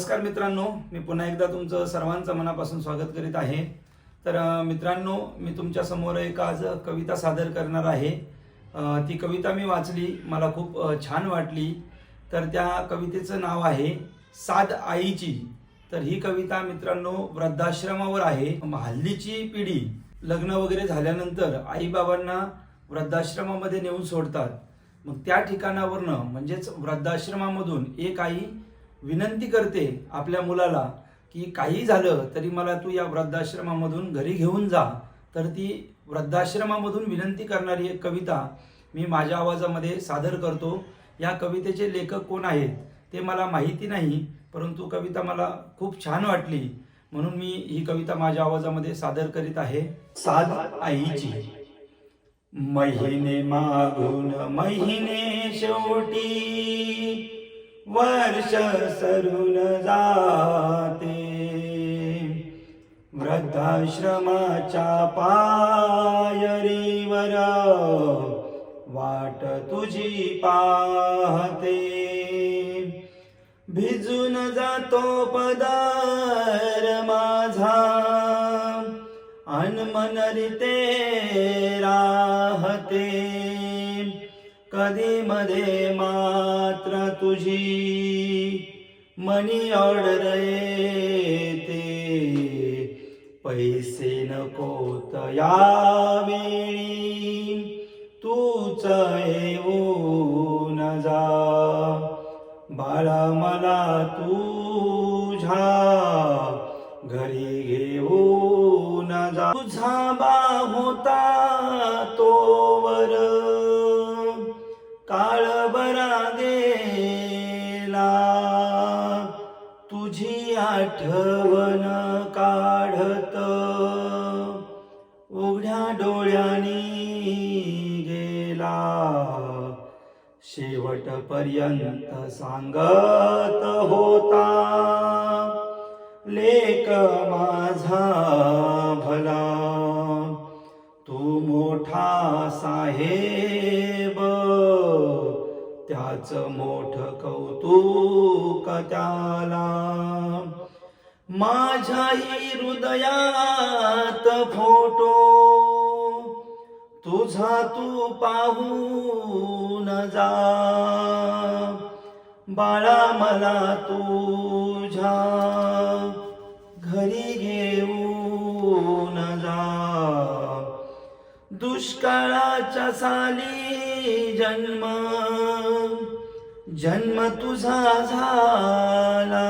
नमस्कार मित्रांनो मी पुन्हा एकदा तुमचं सर्वांचं मनापासून स्वागत करीत आहे. तर मित्रांनो मी तुमच्यासमोर एक आज कविता सादर करणार आहे. ती कविता मी वाचली मला खूप छान वाटली. तर त्या कवितेचं नाव आहे साद आईची. तर ही कविता मित्रांनो वृद्धाश्रमावर आहे. हल्लीची पिढी लग्न वगैरे झाल्यानंतर आईबाबांना वृद्धाश्रमामध्ये नेऊन सोडतात. मग त्या ठिकाणावरनं म्हणजेच वृद्धाश्रमामधून एक आई विनंती करते आपल्या मुलाला की काही झालं तरी मला तू या वृद्धाश्रमामधून घरी घेऊन जा. तर ती वृद्धाश्रमामधून विनंती करणारी एक कविता मी माझ्या आवाजामध्ये सादर करतो. या कवितेचे लेखक कोण आहेत ते मला माहिती नाही परंतु कविता मला खूप छान वाटली. म्हणून मी ही कविता माझ्या आवाजामध्ये सादर करीत आहे. साध आईची. महिने मागून महिने शेवटी वर्ष सरून जाते. वृद्धाश्रमाच्या पायरीवर वाट तुझी पाहते. भिजून जातो पदार माझा. अनमनरिते राहते. कधी मध्ये मात्र तुझी मनी ऑर्डर येते. पैसे नकोत यावेळी तूच येऊन जा. बाळा मला तुझ्या घरी घेऊ तुझी आठवण काढत. उघड्या डोळ्यांनी गेला. शेवटपर्यंत सांगत होता लेक माझा भला. तू मोठा साहेब. त्याच मोठ कौतुक त्याला माझ्याही हृदयात फोटो तुझा तू पाहून जा. बाळा मला तुझ्या घरी घेऊन जा. दुष्काळाच्या साली जन्म जन्म तुझा झाला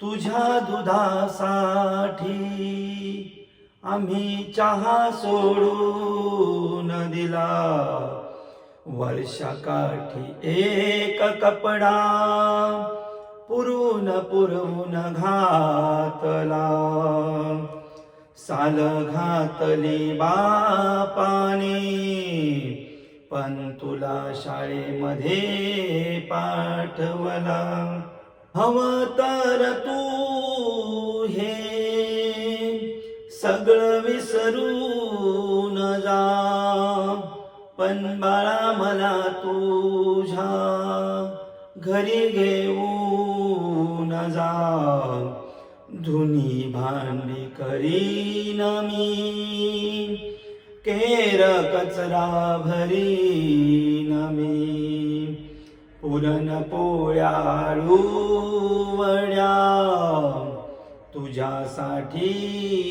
तुझ्या दुधासाठी आम्ही चहा सोडून दिला. वर्षाकाठी एक कपडा पुरून पुरवून घातला. साल घातली बापाने पण तुला शाळेमध्ये पाठवला. हवं तर तू हे सगळं विसरून जा. पण बाळा मला तुझ्या घरी घेऊन जा. धुनी भांडी करीन मी. केर कचरा भरी मी पुरण वड्या तुझ्यासाठी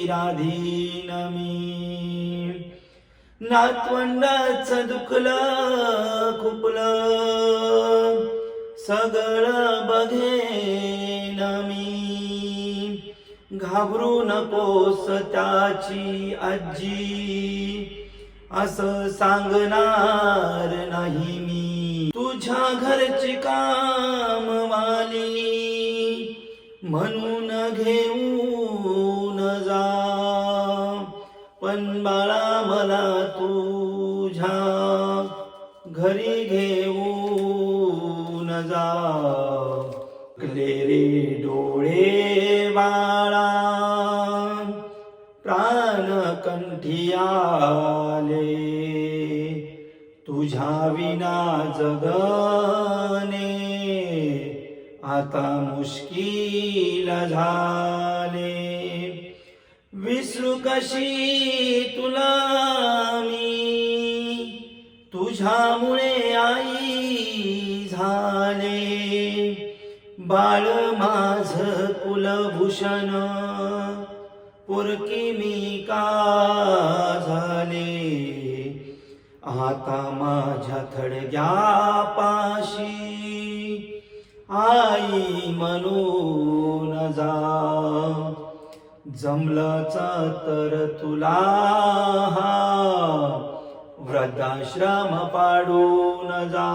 राधीन मी नातवंडाच दुखलं खुपलं. सगळं बघेन मी घाबरू नकोस त्याची आजी. असं सांगणार नाही मी. तुझ्या घरची कामवाली म्हणून घेऊन जा. पण बाळा मला तुझ्या घरी घेऊन जा. क्लेरे डोळे बा कंठी आले तुझ्या विना जगणे आता मुश्किल झाले. विसरू कशी तुला मी? तुझ्यामुळे आई झाले. बाळ माझ कुलभूषण पुरकी मी का झाले? आता माझ्या थडग्या पाशी आई म्हणून जा. जमलाचा तर तुला हा वृद्धाश्रम पाडून जा.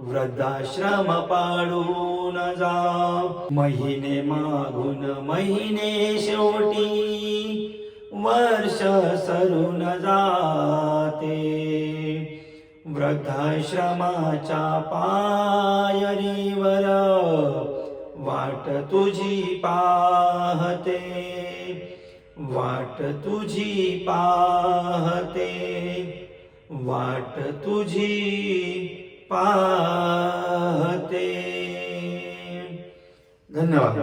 वृद्धाश्रम पाडून जा. महिने मागून महिने शेवटी वर्ष सरून जाते. वृद्धाश्रमाच्या पायरीवर वाट तुझी पाहते. वाट तुझी पाहते. वाट तुझी पाहते. धन्यवाद.